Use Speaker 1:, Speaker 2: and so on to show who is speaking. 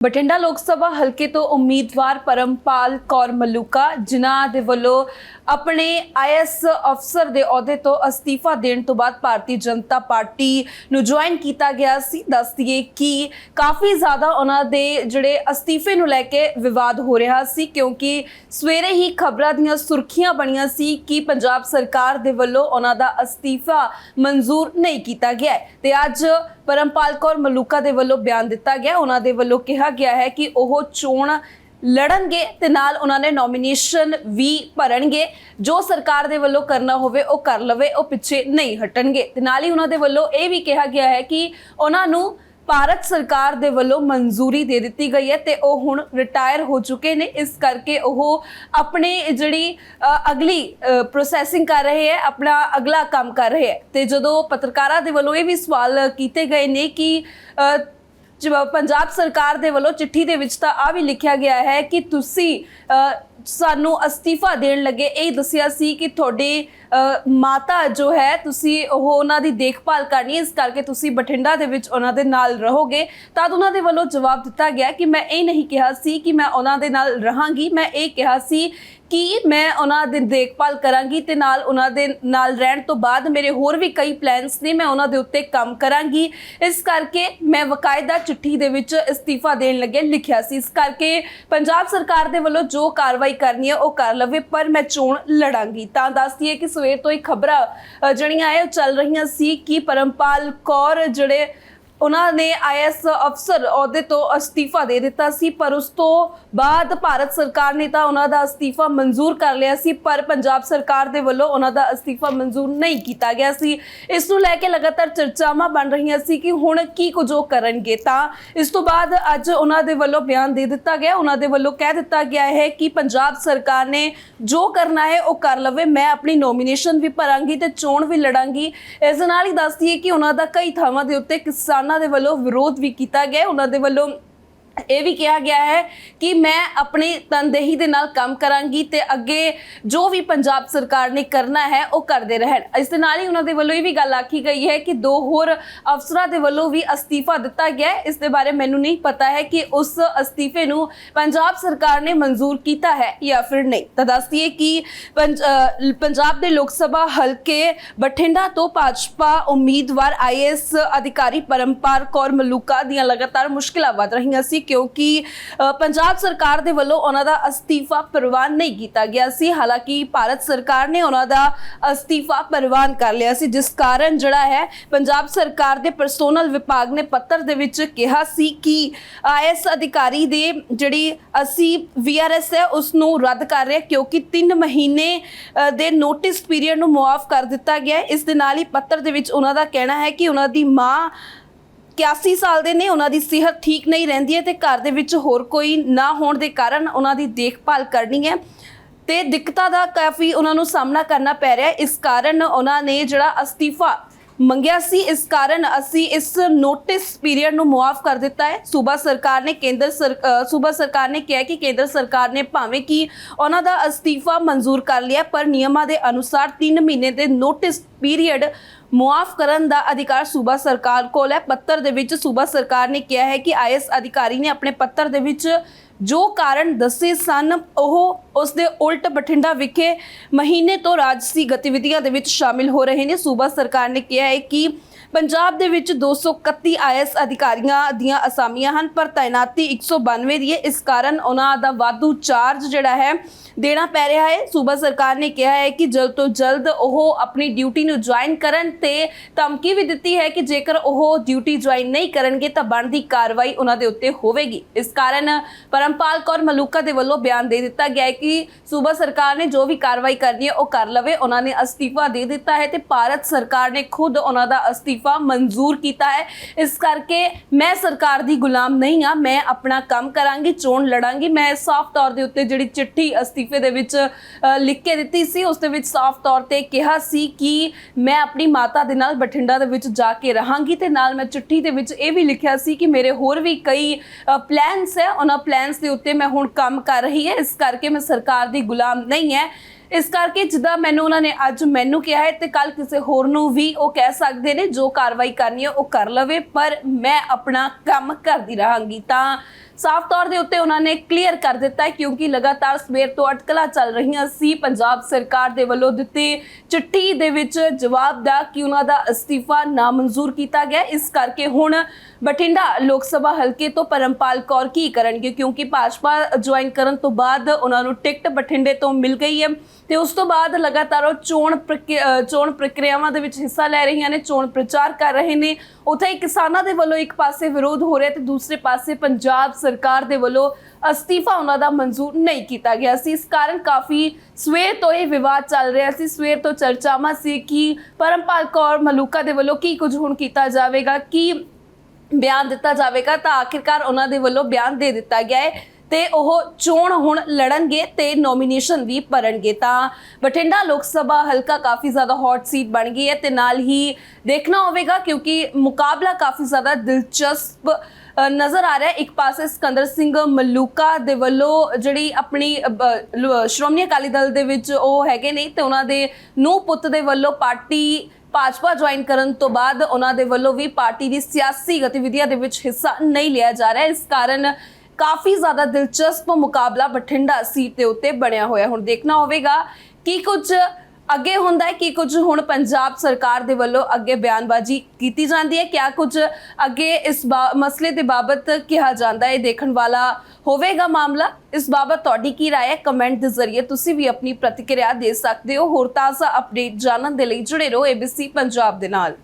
Speaker 1: ਬਠਿੰਡਾ ਲੋਕ ਸਭਾ ਹਲਕੇ ਤੋਂ ਉਮੀਦਵਾਰ ਪਰਮਪਾਲ ਕੌਰ ਮਲੂਕਾ, ਜਿਨ੍ਹਾਂ ਦੇ ਵੱਲੋਂ ਆਪਣੇ ਆਈਐਸ ਅਫਸਰ ਦੇ ਅਹੁਦੇ ਤੋਂ ਅਸਤੀਫਾ ਦੇਣ ਤੋਂ ਬਾਅਦ ਭਾਰਤੀ ਜਨਤਾ ਪਾਰਟੀ ਨੂੰ ਜੁਆਇਨ ਕੀਤਾ ਗਿਆ ਸੀ। ਦੱਸ ਦਈਏ ਕਿ ਕਾਫੀ ਜ਼ਿਆਦਾ ਉਹਨਾਂ ਦੇ ਜਿਹੜੇ ਅਸਤੀਫੇ ਨੂੰ ਲੈ ਕੇ ਵਿਵਾਦ ਹੋ ਰਿਹਾ ਸੀ, ਕਿਉਂਕਿ ਸਵੇਰੇ ਹੀ ਖਬਰਾਂ ਦੀਆਂ ਸੁਰਖੀਆਂ ਬਣੀਆਂ ਸੀ ਕਿ ਪੰਜਾਬ ਸਰਕਾਰ ਦੇ ਵੱਲੋਂ ਉਹਨਾਂ ਦਾ ਅਸਤੀਫਾ ਮਨਜ਼ੂਰ ਨਹੀਂ ਕੀਤਾ ਗਿਆ ਹੈ। ਤੇ ਅੱਜ ਪਰਮਪਾਲ ਕੌਰ ਮਲੂਕਾ ਦੇ ਵੱਲੋਂ ਬਿਆਨ ਦਿੱਤਾ ਗਿਆ। ਉਹਨਾਂ ਦੇ ਵੱਲੋਂ ਕਿਹਾ ਗਿਆ ਹੈ ਕਿ ਉਹ ਚੋਣ ਲੜਨਗੇ ਤੇ ਨਾਲ ਉਹਨਾਂ ਨੇ ਨੋਮੀਨੇਸ਼ਨ ਵੀ ਭਰਨਗੇ। ਜੋ ਸਰਕਾਰ ਦੇ ਵੱਲੋਂ ਕਰਨਾ ਹੋਵੇ, ਉਹ ਕਰ ਲਵੇ, ਉਹ ਪਿੱਛੇ ਨਹੀਂ ਹਟਣਗੇ। ਤੇ ਨਾਲ ਹੀ ਉਹਨਾਂ ਦੇ ਵੱਲੋਂ ਇਹ ਵੀ ਕਿਹਾ ਗਿਆ ਹੈ ਕਿ ਉਹਨਾਂ ਨੂੰ ਭਾਰਤ ਸਰਕਾਰ ਦੇ ਵੱਲੋਂ ਮਨਜ਼ੂਰੀ ਦੇ ਦਿੱਤੀ ਗਈ ਹੈ ਤੇ ਉਹ ਹੁਣ ਰਿਟਾਇਰ ਹੋ ਚੁੱਕੇ ਨੇ। ਇਸ ਕਰਕੇ ਉਹ ਆਪਣੇ ਜਿਹੜੀ ਅਗਲੀ ਪ੍ਰੋਸੈਸਿੰਗ ਕਰ ਰਹੇ ਹੈ, ਆਪਣਾ ਅਗਲਾ ਕੰਮ ਕਰ ਰਹੇ ਹੈ। ਤੇ ਜਦੋਂ ਪੱਤਰਕਾਰਾਂ ਦੇ ਵੱਲੋਂ ਇਹ ਵੀ ਸਵਾਲ ਕੀਤੇ ਗਏ ਨੇ ਕਿ ਅ, ਜ- ਪੰਜਾਬ ਸਰਕਾਰ ਦੇ ਵੱਲੋਂ ਚਿੱਠੀ ਦੇ ਵਿੱਚ ਤਾਂ ਆ ਵੀ ਲਿਖਿਆ ਗਿਆ ਹੈ ਕਿ ਤੁਸੀਂ ਸਾਨੂੰ ਅਸਤੀਫਾ ਦੇਣ ਲੱਗੇ। ਇਹ ਦੱਸਿਆ ਸੀ ਕਿ ਤੁਹਾਡੇ ਮਾਤਾ ਜੋ ਹੈ ਤੁਸੀਂ ਉਹ ਉਹਨਾਂ ਦੀ ਦੇਖਭਾਲ ਕਰਨੀ ਇਸ ਕਰਕੇ ਤੁਸੀਂ ਬਠਿੰਡਾ ਦੇ ਵਿੱਚ ਉਹਨਾਂ ਦੇ ਨਾਲ ਰਹੋਗੇ। ਤਦ ਉਹਨਾਂ ਦੇ ਵੱਲੋਂ ਜਵਾਬ ਦਿੱਤਾ ਗਿਆ ਕਿ ਮੈਂ ਇਹ ਨਹੀਂ ਕਿਹਾ ਸੀ ਕਿ ਮੈਂ ਉਹਨਾਂ ਦੇ ਨਾਲ ਰਹਾਂਗੀ। ਮੈਂ ਇਹ ਕਿਹਾ ਸੀ ਕਿ ਮੈਂ ਉਹਨਾਂ ਦੀ ਦੇਖਭਾਲ ਕਰਾਂਗੀ ਤੇ ਨਾਲ ਉਹਨਾਂ ਦੇ ਨਾਲ ਰਹਿਣ ਤੋਂ ਬਾਅਦ ਮੇਰੇ ਹੋਰ ਵੀ ਕਈ ਪਲਾਨਸ ਨੇ। ਮੈਂ ਉਹਨਾਂ ਦੇ ਉੱਤੇ ਕੰਮ ਕਰਾਂਗੀ। ਇਸ ਕਰਕੇ ਮੈਂ ਵਕਾਇਦਾ ਚਿੱਠੀ ਦੇ ਵਿੱਚ ਅਸਤੀਫਾ ਦੇਣ ਲੱਗੇ ਲਿਖਿਆ ਸੀ। ਇਸ ਕਰਕੇ ਪੰਜਾਬ ਸਰਕਾਰ ਦੇ ਵੱਲੋਂ ਜੋ ਕਾਰਵਾਈ ਕਰਨੀ ਹੈ, ਉਹ ਕਰ ਲਵੇ, ਪਰ ਮੈਂ ਚੋਣ ਲੜਾਂਗੀ। ਤਾਂ ਦੱਸਦੀਏ ਕਿ ਸਵੇਰ ਤੋਂ ਹੀ ਖਬਰਾਂ ਜਿਹੜੀਆਂ ਹੈ ਉਹ ਚੱਲ ਰਹੀਆਂ ਸੀ ਕਿ ਪਰਮਪਾਲ ਕੌਰ ਜਿਹੜੇ ਉਹਨਾਂ ਨੇ ਆਈਐਸ ਅਫਸਰ ਅਹੁਦੇ ਤੋਂ ਅਸਤੀਫਾ ਦੇ ਦਿੱਤਾ ਸੀ, ਪਰ ਉਸ ਤੋਂ ਬਾਅਦ ਭਾਰਤ ਸਰਕਾਰ ਨੇ ਤਾਂ ਉਹਨਾਂ ਦਾ ਅਸਤੀਫਾ ਮਨਜ਼ੂਰ ਕਰ ਲਿਆ ਸੀ, ਪਰ ਪੰਜਾਬ ਸਰਕਾਰ ਦੇ ਵੱਲੋਂ ਉਹਨਾਂ ਦਾ ਅਸਤੀਫਾ ਮਨਜ਼ੂਰ ਨਹੀਂ ਕੀਤਾ ਗਿਆ ਸੀ। ਇਸ ਨੂੰ ਲੈ ਕੇ ਲਗਾਤਾਰ ਚਰਚਾਵਾਂ ਬਣ ਰਹੀਆਂ ਸੀ ਕਿ ਹੁਣ ਕੀ ਕੁਝ ਉਹ ਕਰਨਗੇ। ਤਾਂ ਇਸ ਤੋਂ ਬਾਅਦ ਅੱਜ ਉਹਨਾਂ ਦੇ ਵੱਲੋਂ ਬਿਆਨ ਦੇ ਦਿੱਤਾ ਗਿਆ। ਉਹਨਾਂ ਦੇ ਵੱਲੋਂ ਕਹਿ ਦਿੱਤਾ ਗਿਆ ਹੈ ਕਿ ਪੰਜਾਬ ਸਰਕਾਰ ਨੇ ਜੋ ਕਰਨਾ ਹੈ ਉਹ ਕਰ ਲਵੇ। ਮੈਂ ਆਪਣੀ ਨੋਮੀਨੇਸ਼ਨ ਵੀ ਭਰਾਂਗੀ ਤੇ ਚੋਣ ਵੀ ਲੜਾਂਗੀ। ਇਸ ਨਾਲ ਹੀ ਦੱਸਦੀ ਹੈ ਕਿ ਉਹਨਾਂ ਦਾ ਕਈ ਥਾਵਾਂ ਦੇ ਉੱਤੇ ਕਿਸਾਨ ਦੇ ਵੱਲੋਂ ਵਿਰੋਧ ਵੀ ਕੀਤਾ ਗਿਆ ਉਹਨਾਂ ਦੇ ਵੱਲੋਂ ਇਹ ਵੀ ਕਿਹਾ ਗਿਆ ਹੈ ਕਿ ਮੈਂ ਆਪਣੀ ਤਨਦੇਹੀ ਦੇ ਨਾਲ ਕੰਮ ਕਰਾਂਗੀ ਤੇ ਅੱਗੇ ਜੋ ਵੀ ਪੰਜਾਬ ਸਰਕਾਰ ਨੇ ਕਰਨਾ ਹੈ, ਉਹ ਕਰਦੇ ਰਹਿਣ। ਇਸ ਦੇ ਨਾਲ ਹੀ ਉਹਨਾਂ ਦੇ ਵੱਲੋਂ ਇਹ ਵੀ ਗੱਲ ਆਖੀ ਗਈ ਹੈ ਕਿ ਦੋ ਹੋਰ ਅਫਸਰਾਂ ਦੇ ਵੱਲੋਂ ਵੀ ਅਸਤੀਫਾ ਦਿੱਤਾ ਗਿਆ ਇਸ ਦੇ ਬਾਰੇ ਮੈਨੂੰ ਨਹੀਂ ਪਤਾ ਹੈ ਕਿ ਉਸ ਅਸਤੀਫੇ ਨੂੰ ਪੰਜਾਬ ਸਰਕਾਰ ਨੇ ਮਨਜ਼ੂਰ ਕੀਤਾ ਹੈ ਜਾਂ ਫਿਰ ਨਹੀਂ। ਤਾਂ ਦੱਸਦੀਏ ਕਿ ਪੰਜਾਬ ਦੇ ਲੋਕ ਸਭਾ ਹਲਕੇ ਬਠਿੰਡਾ ਤੋਂ ਭਾਜਪਾ ਉਮੀਦਵਾਰ ਆਈਐਸ ਅਧਿਕਾਰੀ ਪਰਮਪਾਲ ਕੌਰ ਮਲੂਕਾ ਦੀਆਂ ਲਗਾਤਾਰ ਮੁਸ਼ਕਿਲਾਂ ਵਧ ਰਹੀਆਂ ਸੀ ਕਿਉਂਕਿ ਪੰਜਾਬ ਸਰਕਾਰ ਦੇ ਵੱਲੋਂ ਉਹਨਾਂ ਦਾ ਅਸਤੀਫਾ ਪ੍ਰਵਾਨ ਨਹੀਂ ਕੀਤਾ ਗਿਆ ਸੀ। ਹਾਲਾਂਕਿ ਭਾਰਤ ਸਰਕਾਰ ਨੇ ਉਹਨਾਂ ਦਾ ਅਸਤੀਫਾ ਪ੍ਰਵਾਨ ਕਰ ਲਿਆ ਸੀ, ਜਿਸ ਕਾਰਨ ਜਿਹੜਾ ਹੈ, ਪੰਜਾਬ ਸਰਕਾਰ ਦੇ ਪਰਸੋਨਲ ਵਿਭਾਗ ਨੇ ਪੱਤਰ ਦੇ ਵਿੱਚ ਕਿਹਾ ਸੀ ਕਿ ਆਈਐਸ ਅਧਿਕਾਰੀ ਦੇ ਜਿਹੜੀ ਅਸੀਂ ਵੀਆਰਐਸ ਹੈ ਉਸ ਨੂੰ ਰੱਦ ਕਰ ਰਿਹਾ ਕਿਉਂਕਿ 3 ਮਹੀਨੇ ਦੇ ਨੋਟਿਸ ਪੀਰੀਅਡ ਨੂੰ ਮੁਆਫ ਕਰ ਦਿੱਤਾ ਗਿਆ ਇਸ ਦੇ ਨਾਲ ਹੀ ਪੱਤਰ ਦੇ ਵਿੱਚ ਉਹਨਾਂ ਦਾ ਕਹਿਣਾ ਹੈ ਕਿ ਉਹਨਾਂ ਦੀ ਮਾਂ 81 ਸਾਲ ਦੇ ਨੇ, ਉਹਨਾਂ ਦੀ ਸਿਹਤ ਠੀਕ ਨਹੀਂ ਰਹਿੰਦੀ ਹੈ ਤੇ ਘਰ ਦੇ ਵਿੱਚ ਹੋਰ ਕੋਈ ਨਾ ਹੋਣ ਦੇ ਕਾਰਨ ਉਹਨਾਂ ਦੀ ਦੇਖਭਾਲ ਕਰਨੀ ਹੈ ਤੇ ਦਿੱਕਤਾਂ ਦਾ ਕਾਫੀ ਉਹਨਾਂ ਨੂੰ ਸਾਹਮਣਾ ਕਰਨਾ ਪੈ ਰਿਹਾ ਇਸ ਕਾਰਨ ਉਹਨਾਂ ਨੇ ਜਿਹੜਾ ਅਸਤੀਫਾ ਮੰਗਿਆ ਸੀ। ਇਸ ਕਾਰਨ ਅਸੀਂ ਇਸ ਨੋਟਿਸ ਪੀਰੀਅਡ ਨੂੰ ਮੁਆਫ ਕਰ ਦਿੱਤਾ ਹੈ। ਸੂਬਾ ਸਰਕਾਰ ਨੇ ਕੇਂਦਰ ਸਰ- ਸੂਬਾ ਸਰਕਾਰ ਨੇ ਕਿਹਾ ਕਿ ਕੇਂਦਰ ਸਰਕਾਰ ਨੇ ਭਾਵੇਂ ਕਿ ਉਹਨਾਂ ਦਾ ਅਸਤੀਫਾ ਮਨਜ਼ੂਰ ਕਰ ਲਿਆ, ਪਰ ਨਿਯਮਾਂ ਦੇ ਅਨੁਸਾਰ 3 ਮਹੀਨੇ ਦੇ ਨੋਟਿਸ ਪੀਰੀਅਡ ਮੁਆਫ ਕਰਨ ਦਾ ਅਧਿਕਾਰ ਸੂਬਾ ਸਰਕਾਰ ਕੋਲ ਹੈ। ਪੱਤਰ ਦੇ ਵਿੱਚ ਸੂਬਾ ਸਰਕਾਰ ਨੇ ਕਿਹਾ ਹੈ ਕਿ ਆਈਐਸ ਅਧਿਕਾਰੀ ਨੇ ਆਪਣੇ ਪੱਤਰ ਦੇ ਵਿੱਚ ਜੋ ਕਾਰਨ ਦੱਸੇ ਸਨ, ਉਹ ਉਸ ਦੇ ਉਲਟ ਬਠਿੰਡਾ ਵਿਖੇ ਮਹੀਨੇ ਤੋਂ ਰਾਜਸੀ ਗਤੀਵਿਧੀਆਂ ਦੇ ਵਿੱਚ ਸ਼ਾਮਿਲ ਹੋ ਰਹੇ ਨੇ। ਸੂਬਾ ਸਰਕਾਰ ਨੇ ਕਿਹਾ ਹੈ ਕਿ ਪੰਜਾਬ ਦੇ ਵਿੱਚ 231 ਆਈਐਸ ਅਧਿਕਾਰੀਆਂ ਦੀਆਂ ਅਸਾਮੀਆਂ ਹਨ, ਪਰ ਤਾਇਨਾਤੀ 192 ਦੀ ਹੈ ਇਸ ਕਾਰਨ ਉਹਨਾਂ ਦਾ ਵਾਧੂ ਚਾਰਜ ਜਿਹੜਾ ਹੈ, ਦੇਣਾ ਪੈ ਰਿਹਾ ਹੈ। ਸੂਬਾ ਸਰਕਾਰ ਨੇ ਕਿਹਾ ਹੈ ਕਿ ਜਲਦ ਤੋਂ ਜਲਦ ਉਹ ਆਪਣੀ ਡਿਊਟੀ ਨੂੰ ਜੁਆਇਨ ਕਰਨ ਤੇ ਧਮਕੀ ਵੀ ਦਿੱਤੀ ਹੈ ਕਿ ਜੇਕਰ ਉਹ ਡਿਊਟੀ ਜੁਆਇਨ ਨਹੀਂ ਕਰਨਗੇ ਤਾਂ ਬਣਦੀ ਕਾਰਵਾਈ ਉਹਨਾਂ ਦੇ ਉੱਤੇ ਹੋਵੇਗੀ। ਇਸ ਕਾਰਨ ਪਰਮਪਾਲ ਕੌਰ ਮਲੂਕਾ ਦੇ ਵੱਲੋਂ ਬਿਆਨ ਦੇ ਦਿੱਤਾ ਗਿਆ ਹੈ ਕਿ ਸੂਬਾ ਸਰਕਾਰ ਨੇ ਜੋ ਵੀ ਕਾਰਵਾਈ ਕਰਨੀ ਹੈ ਉਹ ਕਰ ਲਵੇ। ਉਹਨਾਂ ਨੇ ਅਸਤੀਫਾ ਦੇ ਦਿੱਤਾ ਹੈ ਤੇ ਭਾਰਤ ਸਰਕਾਰ ਨੇ ਖੁਦ ਉਹਨਾਂ ਦਾ ਅਸਤੀਫਾ ਮਨਜ਼ੂਰ ਕੀਤਾ ਹੈ। ਇਸ ਕਰਕੇ ਮੈਂ ਸਰਕਾਰ ਦੀ ਗੁਲਾਮ ਨਹੀਂ ਆ ਮੈਂ ਆਪਣਾ ਕੰਮ ਕਰਾਂਗੀ, ਚੋਣ ਲੜਾਂਗੀ। ਮੈਂ ਸਾਫ਼ ਤੌਰ ਦੇ ਉੱਤੇ ਜਿਹੜੀ ਚਿੱਠੀ ਅਸਤੀਫੇ ਦੇ ਵਿੱਚ ਲਿਖ ਕੇ ਦਿੱਤੀ ਸੀ, ਉਸ ਦੇ ਵਿੱਚ ਸਾਫ਼ ਤੌਰ ਤੇ ਕਿਹਾ ਸੀ ਕਿ ਮੈਂ ਆਪਣੀ ਮਾਤਾ ਦੇ ਨਾਲ ਬਠਿੰਡਾ ਦੇ ਵਿੱਚ ਜਾ ਕੇ ਰਹਾਂਗੀ ਤੇ ਨਾਲ ਮੈਂ ਚਿੱਠੀ ਦੇ ਵਿੱਚ ਇਹ ਵੀ ਲਿਖਿਆ ਸੀ ਕਿ ਮੇਰੇ ਹੋਰ ਵੀ ਕਈ ਪਲਾਨਸ ਹੈ। ਉਹਨਾਂ ਪਲਾਨਸ ਦੇ ਉੱਤੇ ਮੈਂ ਹੁਣ ਕੰਮ ਕਰ ਰਹੀ ਹੈ। ਇਸ ਕਰਕੇ ਮੈਂ ਸਰਕਾਰ ਦੀ ਗੁਲਾਮ ਨਹੀਂ ਹੈ। ਇਸ ਕਰਕੇ ਜਿੱਦਾਂ ਮੈਨੂੰ ਉਹਨਾਂ ਨੇ ਅੱਜ ਮੈਨੂੰ ਕਿਹਾ ਹੈ ਤੇ ਕੱਲ ਕਿਸੇ ਹੋਰ ਨੂੰ ਵੀ ਉਹ ਕਹਿ ਸਕਦੇ ਨੇ ਜੋ ਕਾਰਵਾਈ ਕਰਨੀ ਹੈ ਉਹ ਕਰ ਲਵੇ, ਪਰ ਮੈਂ ਆਪਣਾ ਕੰਮ ਕਰਦੀ ਰਹਾਂਗੀ ਤਾਂ ਸਾਫ਼ ਤੌਰ ਦੇ ਉੱਤੇ ਉਹਨਾਂ ਨੇ ਕਲੀਅਰ ਕਰ ਦਿੱਤਾ ਹੈ ਕਿਉਂਕਿ ਲਗਾਤਾਰ ਸਵੇਰ ਤੋਂ ਅਟਕਲਾਂ ਚੱਲ ਰਹੀਆਂ ਸੀ। ਪੰਜਾਬ ਸਰਕਾਰ ਦੇ ਵੱਲੋਂ ਦਿੱਤੀ ਚਿੱਠੀ ਦੇ ਵਿੱਚ ਜਵਾਬ ਦਾ ਕਿ ਉਹਨਾਂ ਦਾ ਅਸਤੀਫਾ ਨਾਮਨਜ਼ੂਰ ਕੀਤਾ ਗਿਆ। ਇਸ ਕਰਕੇ ਹੁਣ ਬਠਿੰਡਾ ਲੋਕ ਸਭਾ ਹਲਕੇ ਤੋਂ ਪਰਮਪਾਲ ਕੌਰ ਕੀ ਕਰਨਗੇ? ਕਿਉਂਕਿ ਭਾਜਪਾ ਜੁਆਇਨ ਕਰਨ ਤੋਂ ਬਾਅਦ ਉਹਨਾਂ ਨੂੰ ਟਿਕਟ ਬਠਿੰਡੇ ਤੋਂ ਮਿਲ ਗਈ ਹੈ ਤੇ ਉਸ ਤੋਂ ਬਾਅਦ ਲਗਾਤਾਰ ਉਹ ਚੋਣ ਪ੍ਰਕਿ- ਚੋਣ ਪ੍ਰਕਿਰਿਆਵਾਂ ਦੇ ਵਿੱਚ ਹਿੱਸਾ ਲੈ ਰਹੀਆਂ ਨੇ, ਚੋਣ ਪ੍ਰਚਾਰ ਕਰ ਰਹੇ ਨੇ। ਉੱਥੇ ਹੀ ਕਿਸਾਨਾਂ ਦੇ ਵੱਲੋਂ ਇੱਕ ਪਾਸੇ ਵਿਰੋਧ ਹੋ ਰਿਹਾ ਤੇ ਦੂਸਰੇ ਪਾਸੇ ਪੰਜਾਬ ਸਰਕਾਰ ਦੇ ਵੱਲੋਂ ਅਸਤੀਫਾ ਉਹਨਾਂ ਦਾ ਮਨਜ਼ੂਰ ਨਹੀਂ ਕੀਤਾ ਗਿਆ ਸੀ। ਇਸ ਕਾਰਨ ਕਾਫੀ ਸਵੇਰ ਤੋਂ ਇਹ ਵਿਵਾਦ ਚੱਲ ਰਿਹਾ ਸੀ। ਸਵੇਰ ਤੋਂ ਚਰਚਾਵਾਂ ਸੀ ਕਿ ਪਰਮਪਾਲ ਕੌਰ ਮਲੂਕਾ ਦੇ ਵੱਲੋਂ ਕੀ ਕੁਝ ਹੁਣ ਕੀਤਾ ਜਾਵੇਗਾ, ਕੀ ਬਿਆਨ ਦਿੱਤਾ ਜਾਵੇਗਾ ਤਾਂ ਆਖਿਰਕਾਰ ਉਹਨਾਂ ਦੇ ਵੱਲੋਂ ਬਿਆਨ ਦੇ ਦਿੱਤਾ ਗਿਆ ਹੈ। ਤੇ ਉਹ ਚੋਣ ਹੁਣ ਲੜਨਗੇ ਤੇ ਨੋਮੀਨੇਸ਼ਨ ਵੀ ਭਰਨਗੇ। ਤਾਂ ਬਠਿੰਡਾ ਲੋਕ ਸਭਾ ਹਲਕਾ ਕਾਫੀ ਜ਼ਿਆਦਾ ਹੌਟ ਸੀਟ ਬਣ ਗਈ ਹੈ ਤੇ ਨਾਲ ਹੀ ਦੇਖਣਾ ਹੋਵੇਗਾ ਕਿਉਂਕਿ ਮੁਕਾਬਲਾ ਕਾਫੀ ਜ਼ਿਆਦਾ ਦਿਲਚਸਪ ਨਜ਼ਰ ਆ ਰਿਹਾ ਇੱਕ ਪਾਸੇ ਸਿਕੰਦਰ ਸਿੰਘ ਮਲੂਕਾ ਦੇ ਵੱਲੋਂ ਜਿਹੜੀ ਆਪਣੀ ਸ਼੍ਰੋਮਣੀ ਅਕਾਲੀ ਦਲ ਦੇ ਵਿੱਚ ਉਹ ਹੈਗੇ ਨੇ ਤੇ ਉਹਨਾਂ ਦੇ ਨੂੰ ਪੁੱਤ ਦੇ ਵੱਲੋਂ ਪਾਰਟੀ ਭਾਜਪਾ ਜੁਆਇਨ ਕਰਨ ਤੋਂ ਬਾਅਦ ਉਹਨਾਂ ਦੇ ਵੱਲੋਂ ਵੀ ਪਾਰਟੀ ਦੀ ਸਿਆਸੀ ਗਤੀਵਿਧੀਆਂ ਦੇ ਵਿੱਚ ਹਿੱਸਾ ਨਹੀਂ ਲਿਆ ਜਾ ਰਿਹਾ। ਇਸ ਕਾਰਨ ਕਾਫੀ ਜ਼ਿਆਦਾ ਦਿਲਚਸਪ ਮੁਕਾਬਲਾ ਬਠਿੰਡਾ ਸੀਟ ਦੇ ਉੱਤੇ ਬਣਿਆ ਹੋਇਆ ਹੁਣ ਦੇਖਣਾ ਹੋਵੇਗਾ ਕੀ ਕੁਝ ਅੱਗੇ ਹੁੰਦਾ ਹੈ ਕੀ ਕੁਝ ਹੁਣ ਪੰਜਾਬ ਸਰਕਾਰ ਦੇ ਵੱਲੋਂ ਅੱਗੇ ਬਿਆਨਬਾਜ਼ੀ ਕੀਤੀ ਜਾਂਦੀ ਹੈ ਕਿਆ ਕੁਝ ਅੱਗੇ ਇਸ ਬਾ- ਮਸਲੇ ਦੇ ਬਾਬਤ ਕਿਹਾ ਜਾਂਦਾ ਹੈ ਇਹ ਦੇਖਣ ਵਾਲਾ ਹੋਵੇਗਾ ਮਾਮਲਾ ਇਸ ਬਾਬਤ ਤੁਹਾਡੀ ਕੀ رائے ਹੈ ਕਮੈਂਟ ਦੇ ਜ਼ਰੀਏ ਤੁਸੀਂ ਵੀ ਆਪਣੀ ਪ੍ਰਤੀਕਿਰਿਆ ਦੇ ਸਕਦੇ ਹੋ ਹੋਰ ਤਾਜ਼ਾ ਅਪਡੇਟ ਜਾਣਨ ਦੇ ਲਈ ਜੁੜੇ ਰਹੋ ABC ਪੰਜਾਬ ਦੇ ਨਾਲ